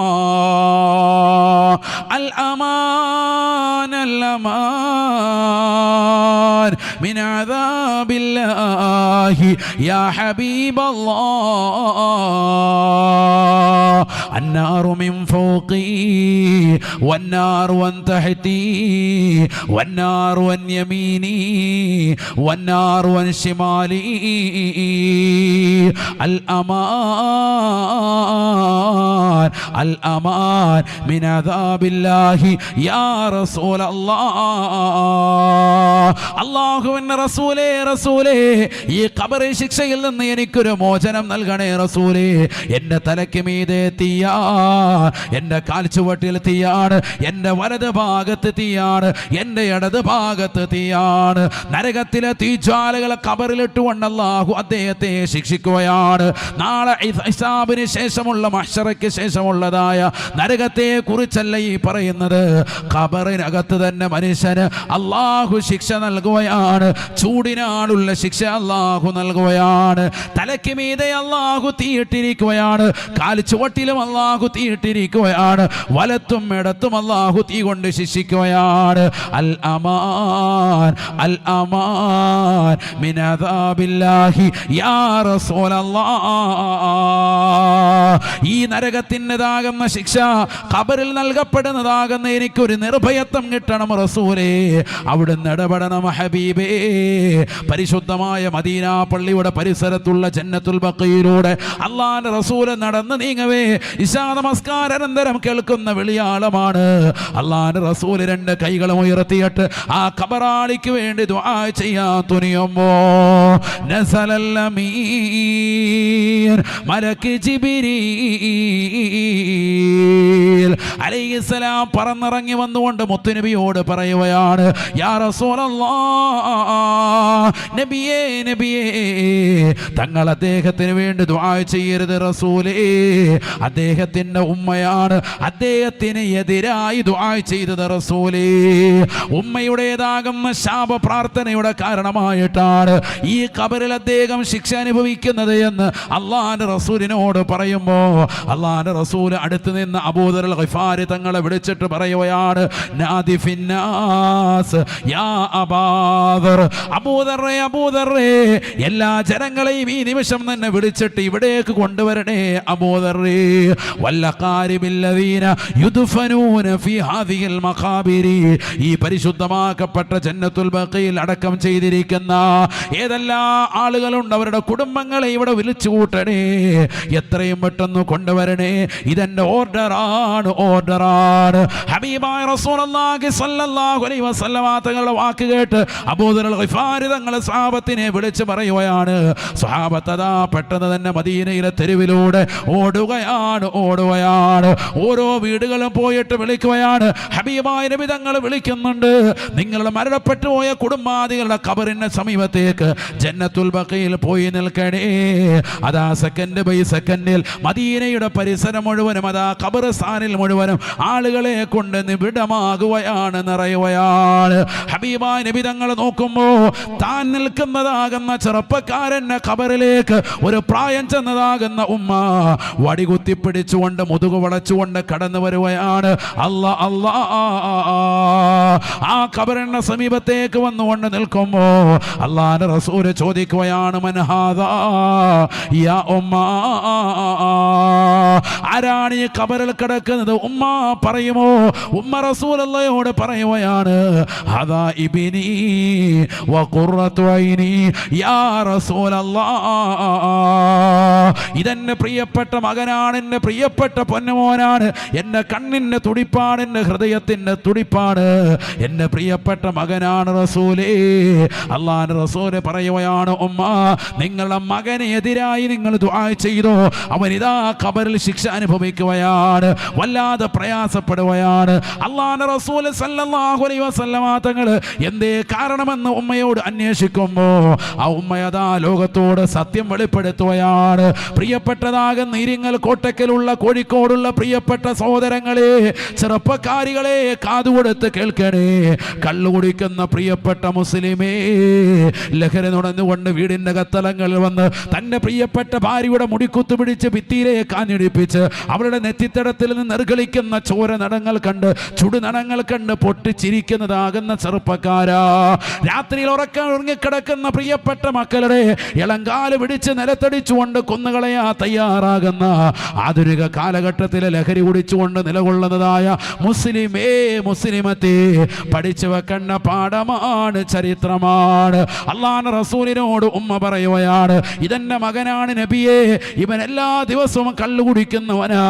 അൽ അമാൻ അൽ അമാൻ മിൻ അദാബില്ലാഹി الله يا حبيب الله النار من فوقي والنار عن تحتي والنار عن يميني والنار عن شمالي الأمان الأمان من عذاب الله يا رسول الله الله من رسوله رسوله ഈ കബറി ശിക്ഷയിൽ നിന്ന് എനിക്കൊരു മോചനം നൽകണേ റസൂലേ. എന്റെ തലയ്ക്ക് മീതെ തീയാ. എന്റെ കാൽച്ചുവട്ടിൽ തീയാണ്. എന്റെ വലത് ഭാഗത്ത് തീയാണ്. എന്റെ ഇടത് ഭാഗത്ത് തീയാണ്. നരകത്തിലെ തീജ്വാലകളെ കബറിലിട്ട് കൊണ്ടല്ലാഹു അദ്ദേഹത്തെ ശിക്ഷിക്കുകയാണ്. നാളെ ഹിസാബിന് ശേഷമുള്ള മഷറയ്ക്ക് ശേഷമുള്ളതായ നരകത്തെ കുറിച്ചല്ല ഈ പറയുന്നത്. കബറിനകത്ത് തന്നെ മനുഷ്യന് അള്ളാഹു ശിക്ഷ നൽകുകയാണ്. ചൂടിനാടുള്ള ശിക്ഷ അള്ളാഹു നൽകുകയാണ്. തലയ്ക്ക് മീതെ അള്ളാഹു തീയിട്ടിരിക്കുകയാണ്. കാൽ ചുവട്ടിലും അള്ളാഹു തീയിട്ടിരിക്കുകയാണ്. വലത്തും ഇടത്തും അള്ളാഹു തീ കൊണ്ട് ശിക്ഷിക്കുകയാണ്. അൽ അമാൻ അൽ അമാൻ മിനദാബില്ലാഹി. യാ ഈ നരകത്തിന്റെതാകുന്ന ശിക്ഷ ഖബറിൽ നൽകപ്പെടുന്നതാകുന്ന എനിക്കൊരു നിർഭയത്വം കിട്ടണം റസൂലേ. അവിടുന്ന് ഇടപെടണം ഹബീബേ. പരിശുദ്ധമായ മദീന പള്ളിയുടെ പരിസരത്തുള്ള ജന്നത്തുൽ ബക്കയിലൂടെ അള്ളാന്റെ റസൂൽ നടന്ന് നീങ്ങവേ. ഇശാ നമസ്കാരാനന്തരം കേൾക്കുന്ന വെളിയാളമാണ്. അള്ളാന്റെ റസൂൽ രണ്ട് കൈകളും ഉയർത്തിയിട്ട് ആ കബറാളിക്ക് വേണ്ടി ദുആ ചെയ്യാൻ തുനിയുമ്പോ മലക്ക് അലൈഹിസ്സലാം പറന്നിറങ്ങി വന്നുകൊണ്ട് മുത്തുനബിയോട് പറയുകയാണ് യാ റസൂലല്ലാ നബിയേ നബിയേ തങ്ങൾ അദ്ദേഹത്തിന് വേണ്ടി ദുആ ചെയ്യരുത് റസൂലേ. അദ്ദേഹത്തിന്റെ ഉമ്മയാണ് അദ്ദേഹത്തിന് എതിരായി ദുആ ചെയ്തത് റസൂലേ. ഉമ്മയുടേതാകുന്ന ശാപ പ്രാർത്ഥനയുടെ കാരണമായിട്ടാണ് ഈ കബറിൽ അദ്ദേഹം ശിക്ഷ അനുഭവിക്കുന്നത് എന്ന് അള്ളാന്റെ റസൂലിനോട് പറയുമ്പോൾ അള്ളാന്റെ റസൂൽ അടുത്ത് നിന്ന് അബൂദർ ഖിഫാരി തങ്ങളെ വിളിച്ചിട്ട് പറയുകയാണ് നാദി ഫിന്നാസ് യാ അബാദർ. അബൂദറേ അബൂദറേ എല്ലാ ജനങ്ങളെയും ഈ നിമിഷം തന്നെ വിളിച്ചിട്ട് ഇവിടേക്ക് കൊണ്ടുവരണേ അമോദറേ വല്ല കാര്യമില്ലതീന ഫി ഹാദിഹിൽ ഈ പരിശുദ്ധമാക്കപ്പെട്ട ജന്നത്തുൽ ബഖയിൽ അടക്കം ചെയ്തിരിക്കുന്ന ഏതെല്ലാം ആളുകളുണ്ട് അവരുടെ കുടുംബങ്ങളെ ഇവിടെ വിളിച്ചു കൂട്ടണേ എത്രയും പെട്ടെന്ന് കൊണ്ടുവരണേ. ഇതെന്റെ ഓർഡറാണ് ഓർഡറാണ്. ഹബീബായ റസൂലുള്ളാഹി അലൈഹി തങ്ങളുടെ വാക്ക് കേട്ട് അബൂദർ ഗിഫാരി തങ്ങളെ സ്വഹാബത്തിനെ വിളിച്ചു പറയുകയാണ് സ്വഹാബത്ത് അതാ പെട്ടെന്ന് തന്നെ മദീനയിലെ തെരുവിലൂടെ ഓടുകയാണ് ഓടുകയാണ്. ഓരോ വീടുകളും പോയിട്ട് വിളിക്കുകയാണ്. ഹബീബായ നബി വിളിക്കുന്നുണ്ട് നിങ്ങളുടെ മരണപ്പെട്ടു പോയ കുടുംബാദികളുടെ കബറിന്റെ സമീപത്തേക്ക് ജന്നത്തുൽ ബക്കയിൽ പോയി നിൽക്കണേ. അതാ സെക്കൻഡ് ബൈ സെക്കൻഡിൽ മദീനയുടെ പരിസരം മുഴുവനും അതാ ഖബർസ്ഥാനിൽ മുഴുവനും ആളുകളെ കൊണ്ട് നിബിഡമാകുകയാണ് നിറയുകയാണ്. ഹബീബായ നബി തങ്ങൾ നോക്കുമ്പോൾ താൻ നിൽക്കുന്നതാകുന്ന ചെന്നതാകുന്ന ചെറുപ്പക്കാരന്റെ ഖബറിലേക്ക് ഒരു പ്രായം ചെന്നതാകുന്ന ഉമ്മ വടികുത്തി പിടിച്ചുകൊണ്ട് മുതുകു വളച്ചുകൊണ്ട് കടന്നു വരുകയാണ്. അല്ല അല്ല ആ കബറിന്റെ സമീപത്തേക്ക് വന്നുകൊണ്ട് നിൽക്കുമ്പോ അള്ളാന്റെ റസൂര് ചോദിക്കുകയാണ് മനഹാദ യാ ഉമ്മ ആരാണ് ഈ കബറിൽ കിടക്കുന്നത്? ഉമ്മ പറയുമോ ഉമ്മ റസൂലയോട് പറയുകയാണ് ഇതെന്റെ പ്രിയപ്പെട്ട മകനാണ് എന്റെ പ്രിയപ്പെട്ട പൊന്നുമോനാണ്. എന്റെ കണ്ണിന്റെ തുടിപ്പാണ് എന്റെ ഹൃദയത്തിന്റെ തുടിപ്പാണ്. എന്റെ പ്രിയപ്പെട്ട മകനാണ് റസൂലേ. അള്ളാൻ റസൂൽ പറയുകയാണ് ഉമ്മ നിങ്ങളുടെ മകന് എതിരായി നിങ്ങൾ ചെയ്തോ. അവൻ ഇതാ ഖബറിൽ ശിക്ഷ അനുഭവിക്കുകയാണ് വല്ലാതെ പ്രയാസപ്പെടുകയാണ്. അള്ളാൻ അലൈഹി വസല്ലമ തങ്ങൾ എന്തേ കാരണമെന്ന് ഉമ്മയോട് അന്വേഷിക്കുമ്പോ ആ ഉമ്മയതാ ലോകത്തോട് സത്യം വെളിപ്പെടുത്തുകയാണ്. പ്രിയപ്പെട്ടതാകുന്ന ഇരിങ്ങൽ കോട്ടക്കലുള്ള കോഴിക്കോടുള്ള പ്രിയപ്പെട്ട സഹോദരങ്ങളെ ചെറുപ്പക്കാരികളെ കാതുകൊടുത്ത് കേൾക്കണേ. കള്ളു കുടിക്കുന്ന പ്രിയപ്പെട്ട മുസ്ലിമേ ലഹരി നുണഞ്ഞുകൊണ്ട് വീടിന്റെ കത്തലങ്ങളിൽ വന്ന് തന്റെ പ്രിയപ്പെട്ട ഭാര്യയുടെ മുടിക്കുത്തു പിടിച്ച് ഭിത്തിയിലേ കാഞ്ഞിടിപ്പിച്ച് അവരുടെ നെറ്റിത്തടത്തിൽ നിന്ന് നിർഗളിക്കുന്ന ചോര നടങ്ങൾ കണ്ട് ചുടുനടങ്ങൾ കണ്ട് പൊട്ടിച്ചിരിക്കുന്നതാകുന്ന ചെറുപ്പക്കാരാ. രാത്രിയിൽ ഉറക്കം ഉറങ്ങിക്കിടക്കുന്ന പ്രിയപ്പെട്ട മക്കളുടെ ഇളങ്കാൽ പിടിച്ച് നിലത്തടിച്ചുകൊണ്ട് കൊന്നുകളയാ തയ്യാറാകുന്ന ആധുനിക കാലഘട്ടത്തിലെ ലഹരി കുടിച്ചുകൊണ്ട് നിലകൊള്ളുന്നതായ മുസ്ലിമേ മുസ്ലിമത്തെ പഠിച്ചു വെക്കേണ്ട പാഠമാണ് ചരിത്രമാണ്. അള്ളാഹ് റസൂലിനോട് ഉമ്മ പറയുകയാണ് ഇതെന്റെ മകനാണ് നബിയെ ഇവൻ എല്ലാ ദിവസവും കള്ളു കുടിക്കുന്നവനാ.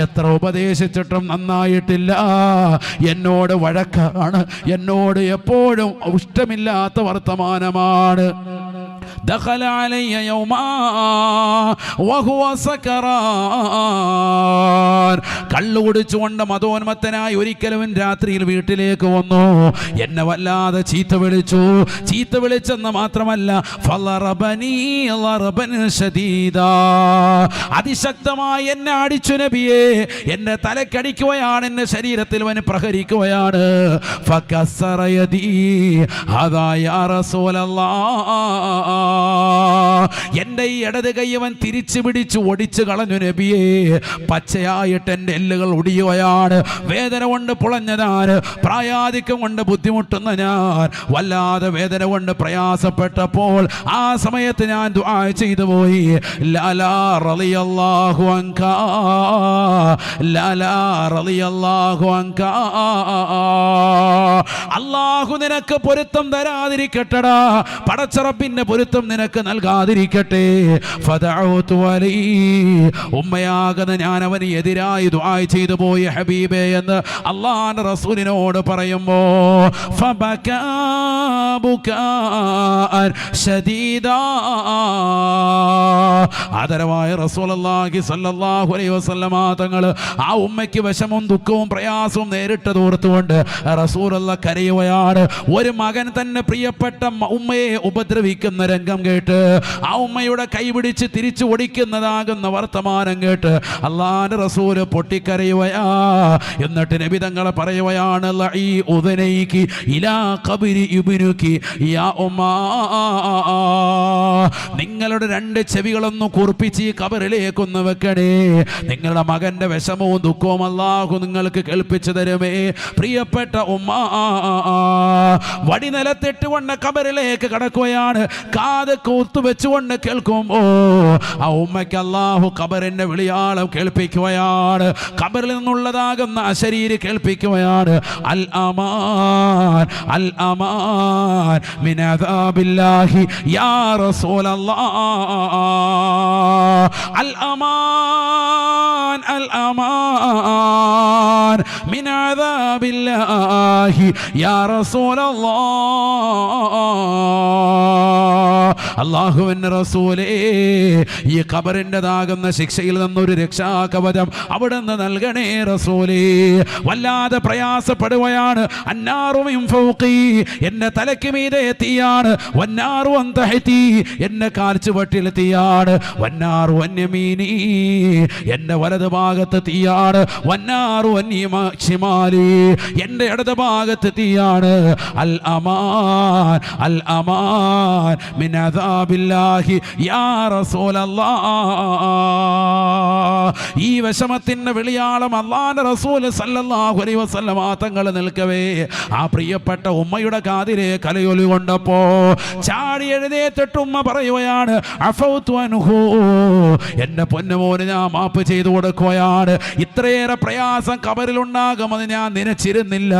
എത്ര ഉപദേശിച്ചിട്ടും നന്നായിട്ടില്ല. എന്നോട് വഴക്കാണ്. എന്നോട് എപ്പോഴും ഇഷ്ടമില്ലാത്ത വർത്തമാനമാണ്. Thank you. دخل علي يوما وهو سكران കള്ളു കുടിച്ചുകൊണ്ട് മതോന്മത്തനായി ഒരിക്കലും രാത്രിയിൽ വീട്ടിലേക്ക് വന്നു എന്നെ വല്ലാതെ ചീത്ത വിളിച്ചു ചീത്ത വിളിച്ചെന്ന് മാത്രമല്ല ഫളറബനി ലറബൻ ശദീദാ. അതിശക്തമായി എന്നെ അടിച്ചു നബിയെ എന്നെ തലക്കടിക്കുകയാണ് എന്റെ ശരീരത്തിൽ അവന് പ്രഹരിക്കുകയാണ് ഫകസ്സറ യദീ. അതാ എന്റെ ഈ ഇടത് കൈയവൻ തിരിച്ചു പിടിച്ച് ഒടിച്ചു കളഞ്ഞു നബിയെ. പച്ചയായിട്ട് എന്റെ എല്ലുകൾ ഒടിയുകയാണ്. വേദന കൊണ്ട് പുളഞ്ഞതാണ്. പ്രായാധിക്യം കൊണ്ട് ബുദ്ധിമുട്ടുന്ന ഞാൻ വല്ലാതെ വേദന കൊണ്ട് പ്രയാസപ്പെട്ടപ്പോൾ ആ സമയത്ത് ഞാൻ ദുആ ചെയ്തു പോയി. ലാലാ റളിയല്ലാഹു റളിയല്ലാഹു അള്ളാഹു നിനക്ക് പൊരുത്തം തരാതിരിക്കട്ടടാ. പടച്ചറപ്പിന്റെ പൊരുത്തം നിനക്ക് നൽകാതിരിക്കട്ടെ. ഉമ്മയാകുന്ന ഞാൻ അവന് എതിരായി ദുആ ചെയ്തു പോയ ഹബീബേ എന്ന് അള്ളാൻ റസൂലിനോട് പറയുമ്പോ. ആദരവായ റസൂലല്ലാഹി സല്ലല്ലാഹു അലൈഹി വസല്ലമ തങ്ങൾ ആ ഉമ്മയ്ക്ക് വിഷമവും ദുഃഖവും പ്രയാസവും നേരിട്ടത് ഓർത്തുകൊണ്ട് റസൂലുള്ള കരയുകയാണ് ഒരു മകൻ തന്നെ പ്രിയപ്പെട്ട ഉമ്മയെ ഉപദ്രവിക്കുന്ന രംഗം കേട്ട് ആ ഉമ്മയുടെ കൈപിടിച്ച് തിരിച്ചു ഓടിക്കുന്നതാകുന്ന വർത്തമാനം കേട്ട് അള്ളാന്റെ റസൂൽ പൊട്ടിക്കരയുകയാ എന്നിട്ട് നബിതങ്ങളെ പറയുകയാണ് ഇലാ യാ നിങ്ങളുടെ രണ്ട് ചെവികളൊന്ന് കുറിപ്പിച്ച് ഈ കബറിലേക്കൊന്ന് വെക്കണേ. നിങ്ങളുടെ മകന്റെ വിഷമവും ദുഃഖവും അല്ലാഹു നിങ്ങൾക്ക് കേൾപ്പിച്ചു തരുമേ. പ്രിയപ്പെട്ട ഉമ്മ വടി നിലത്തിട്ടുകൊണ്ട് കബറിലേക്ക് കടക്കുകയാണ്. കാത് കൂത്തു വെച്ചുകൊണ്ട് കേൾക്കുമ്പോ ആ ഉമ്മയ്ക്ക് അള്ളാഹു കബറിന്റെ വിളിയാളം കേൾപ്പിക്കുകയാണ്. കബറിൽ നിന്നുള്ളതാകുന്ന ശരീര കേൾപ്പിക്കുകയാണ്. അൽ അമാൻ അൽ അമാൻ മിനദാബില്ലാഹി യാ റസൂലല്ലാഹ്. അൽ അമാൻ അൽ അമാൻ മിനദാബില്ലാഹി യാ റസൂലല്ലാഹ്. അള്ളാഹുവിന്റെ റസൂലേ ഈ ഖബറിന്റെതാകുന്ന ശിക്ഷയിൽ നിന്നൊരു രക്ഷാകവചം നിന്ന് നൽകണേ റസൂലേ. വല്ലാതെ പ്രയാസപ്പെടുകയാണ്. അന്നാറും എന്റെ തലയ്ക്ക് മീതെ എത്തിയാണ്. വന്നാറു അന്തഹത്തി എന്റെ കാൽച്ചുവട്ടിൽ തീയാണ് വന്നാറു വന്യമീനി എന്റെ വലത് ഭാഗത്ത് തീയാണ് വന്നാറു വന്യമാലി എന്റെ ഇടത് ഭാഗത്ത് തീയാണ് അൽ അമാൻ അൽ അമാൻ മിൻ യാ ഈ വിഷമത്തിന്റെ വിളിയാളം അള്ളാന്റെ റസൂൽ സല്ലല്ലാഹു അലൈഹി നിൽക്കവേ. ആ പ്രിയപ്പെട്ട ഉമ്മയുടെ കാതിലെ കലയൊലി കൊണ്ടപ്പോ ചാടി എഴുതേറ്റിട്ട് ഉമ്മ പറയുകയാണ് അഫൗതു എന്റെ എന്റെ പൊന്നുമോന് ഞാൻ മാപ്പ് ചെയ്തു കൊടുക്കുകയാണ്. ഇത്രയേറെ പ്രയാസം കബറിലുണ്ടാകുമെന്ന് ഞാൻ നനച്ചിരുന്നില്ല.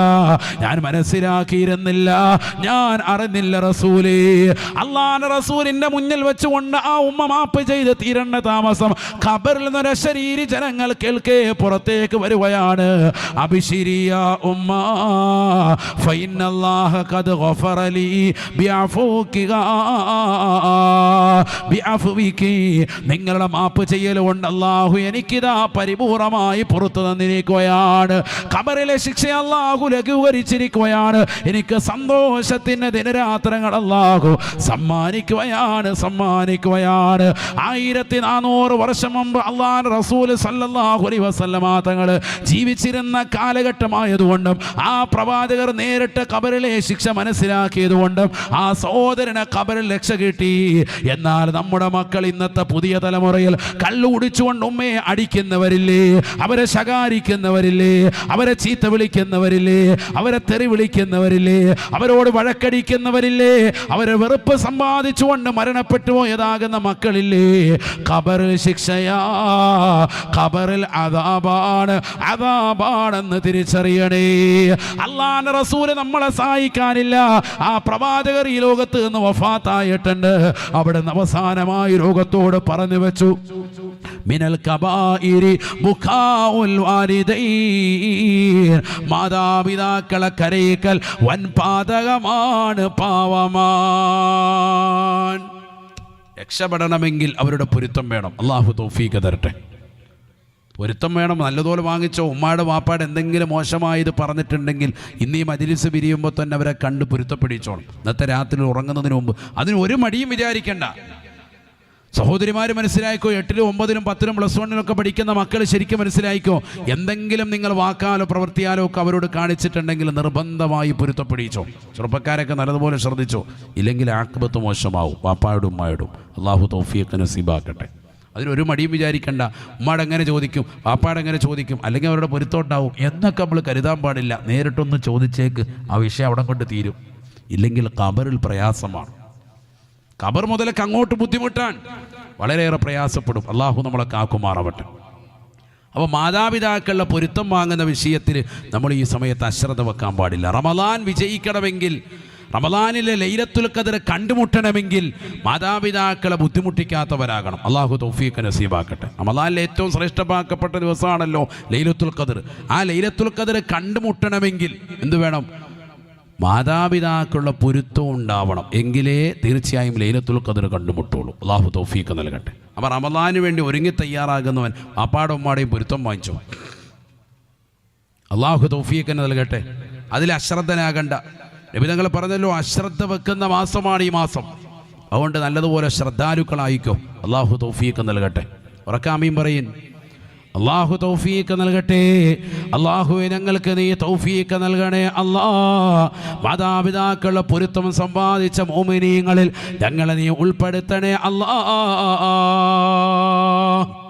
ഞാൻ മനസ്സിലാക്കിയിരുന്നില്ല. ഞാൻ അറിഞ്ഞില്ല റസൂലേ. അള്ളാന്റെ റസൂലിന്റെ മുന്നിൽ വെച്ചുകൊണ്ട് ആ ഉമ്മ മാപ്പ് ചെയ്ത് തീരണ്ട താമസം. ഖബറിൽ നിന്നൊരു ശരീരി ജനങ്ങൾ കേൾക്കേ പുറത്തേക്ക് വരുകയാണ്. അഭിശിരിയ ഉമ്മ ഫൈനല്ലാഹ ഖദ് ഗഫറ ലീ ബിഅഫൂകിക ബിഅഫ്വികി നിങ്ങളുടെ മാപ്പ് ചെയ്യലുകൊണ്ട് കൊണ്ട് അല്ലാഹു എനിക്കിതാ പരിപൂർണമായി പുറത്തു തന്നിരിക്കുകയാണ്. ഖബറിലെ ശിക്ഷ അള്ളാഹു ലഘൂകരിച്ചിരിക്കുകയാണ്. എനിക്ക് സന്തോഷത്തിന്റെ ദിനരാത്രങ്ങൾ അള്ളാഹു അല്ലാഹു സമ്മാനിക്കുകയാണ് സമ്മാനിക്കുകയാണ് ആയിരത്തി നാനൂറ് വർഷം മുമ്പ് അള്ളാൻ റസൂൽ സല്ലാഹുലി വസല്ലമ തങ്ങൾ ജീവിച്ചിരുന്ന കാലഘട്ടമായതുകൊണ്ടും ആ പ്രവാചകർ നേരിട്ട് കബറിലെ ശിക്ഷ മനസ്സിലാക്കിയതുകൊണ്ടും ആ സഹോദരനെ കബറിൽ രക്ഷ കിട്ടി. എന്നാൽ നമ്മുടെ മക്കൾ ഇന്നത്തെ പുതിയ തലമുറയിൽ കള്ളു കുടിച്ചുകൊണ്ട് ഉമ്മയെ അടിക്കുന്നവരില്ലേ? അവരെ ശകാരിക്കുന്നവരില്ലേ? അവരെ ചീത്ത വിളിക്കുന്നവരില്ലേ? അവരെ തെറി വിളിക്കുന്നവരില്ലേ? അവരോട് വഴക്കടിക്കുന്നവരില്ലേ? അവരെ വെറുപ്പ് സമ്പാദിച്ചുകൊണ്ട് മരണപ്പെട്ടു പോയതാകുന്ന മക്കളില്ലേ? ഖബറിൽ ശിക്ഷയാ. ഖബറിൽ അതാപാണ് അതാപാണെന്ന് തിരിച്ചറിയണേ. അള്ളാന്റെ റസൂൽ നമ്മളെ സഹായിക്കാനില്ല. ആ പ്രവാചകർ ഈ ലോകത്ത് നിന്ന് വഫാത്തായിട്ടുണ്ട്. അവിടെ അവസാനമായി ലോകത്തോട് പറഞ്ഞു വെച്ചു. മിനൽ കബായിരി മാതാപിതാക്കളെ കരയിക്കൽ വൻ പാതകമാണ് പാവമാൻ. രക്ഷപ്പെടണമെങ്കിൽ അവരുടെ പൊരുത്തം വേണം. അള്ളാഹു തോഫീക്ക് തരട്ടെ. പൊരുത്തം വേണം. നല്ലതുപോലെ വാങ്ങിച്ചോ. ഉമ്മയുടെ വാപ്പാട് എന്തെങ്കിലും മോശമായത് പറഞ്ഞിട്ടുണ്ടെങ്കിൽ ഇന്ന് ഈ മജിലിസ് പിരിയുമ്പോൾ തന്നെ അവരെ കണ്ട് പൊരുത്തപ്പെടിച്ചോണം. ഇന്നത്തെ രാത്രി ഉറങ്ങുന്നതിന് മുമ്പ്. അതിന് ഒരു മടിയും വിചാരിക്കണ്ട. സഹോദരിമാർ മനസ്സിലായിക്കോ? എട്ടിലും ഒമ്പതിലും പത്തിലും പ്ലസ് വണ്ണിലൊക്കെ പഠിക്കുന്ന മക്കൾ ശരിക്കും മനസ്സിലായിക്കോ? എന്തെങ്കിലും നിങ്ങൾ വാക്കാലോ പ്രവൃത്തിയാലോ ഒക്കെ അവരോട് കാണിച്ചിട്ടുണ്ടെങ്കിൽ നിർബന്ധമായി പൊരുത്തപ്പെടിച്ചോ. ചെറുപ്പക്കാരൊക്കെ നല്ലതുപോലെ ശ്രദ്ധിച്ചോ. ഇല്ലെങ്കിൽ ആക്ബത്ത് മോശമാവും. വാപ്പായോടും ഉമ്മായോടും. അള്ളാഹു തൗഫീഖ് നസീബാക്കട്ടെ. അതിനൊരു മടിയും വിചാരിക്കണ്ട. ഉമ്മാട് എങ്ങനെ ചോദിക്കും വാപ്പാടെങ്ങനെ ചോദിക്കും. അല്ലെങ്കിൽ അവരുടെ പൊരുത്തോട്ടാവും എന്നൊക്കെ നമ്മൾ കരുതാൻ പാടില്ല. നേരിട്ടൊന്ന് ചോദിച്ചേക്ക്. ആ വിഷയം അവിടെ കൊണ്ട് തീരും. ഇല്ലെങ്കിൽ കബറിൽ പ്രയാസമാണ്. ഖബർ മുതലൊക്കെ അങ്ങോട്ട് ബുദ്ധിമുട്ടാൻ വളരെയേറെ പ്രയാസപ്പെടും. അള്ളാഹു നമ്മളെ കാക്കുമാറാവട്ടെ. അപ്പോൾ മാതാപിതാക്കളുടെ പൊരുത്തം വാങ്ങുന്ന വിഷയത്തിൽ നമ്മൾ ഈ സമയത്ത് അശ്രദ്ധ വെക്കാൻ പാടില്ല. റമദാൻ വിജയിക്കണമെങ്കിൽ റമദാനിലെ ലൈലത്തുൽ കതിരെ കണ്ടുമുട്ടണമെങ്കിൽ മാതാപിതാക്കളെ ബുദ്ധിമുട്ടിക്കാത്തവരാകണം. അള്ളാഹു തൗഫീഖ് നസീബാക്കട്ടെ. റമദാനിലെ ഏറ്റവും ശ്രേഷ്ഠമാക്കപ്പെട്ട ദിവസമാണല്ലോ ലൈലത്തുൽ ഖദർ. ആ ലൈലത്തുൽ ഖദർ കണ്ടുമുട്ടണമെങ്കിൽ എന്ത് വേണം? മാതാപിതാക്കളുടെ പൊരുത്തം ഉണ്ടാവണം. എങ്കിലേ തീർച്ചയായും ലൈലത്തുൽ ഖദർ കണ്ടുമുട്ടുള്ളൂ. അള്ളാഹു തൗഫീഖ് നൽകട്ടെ. അപ്പോൾ റമദാന് വേണ്ടി ഒരുങ്ങി തയ്യാറാകുന്നവൻ അപ്പാടും ഉമ്മാടെയും പൊരുത്തം വാങ്ങിച്ചു? അള്ളാഹു തൗഫീഖ് നൽകട്ടെ. അതിൽ അശ്രദ്ധനാകണ്ട. രവിതങ്ങൾ പറഞ്ഞല്ലോ അശ്രദ്ധ വെക്കുന്ന മാസമാണ് ഈ മാസം. അതുകൊണ്ട് നല്ലതുപോലെ ശ്രദ്ധാലുക്കളായിക്കോ. അള്ളാഹു തൗഫീഖ് നൽകട്ടെ. ഉറക്കാമീൻ പറയും അള്ളാഹു തൗഫീക്ക് നൽകട്ടെ. അള്ളാഹുവെ ഞങ്ങൾക്ക് നീ തൗഫീക്ക് നൽകണേ അല്ലാ. മാതാപിതാക്കളുടെ പൊരുത്തം സമ്പാദിച്ച മോമിനീങ്ങളിൽ ഞങ്ങളെ നീ ഉൾപ്പെടുത്തണേ അല്ലാ.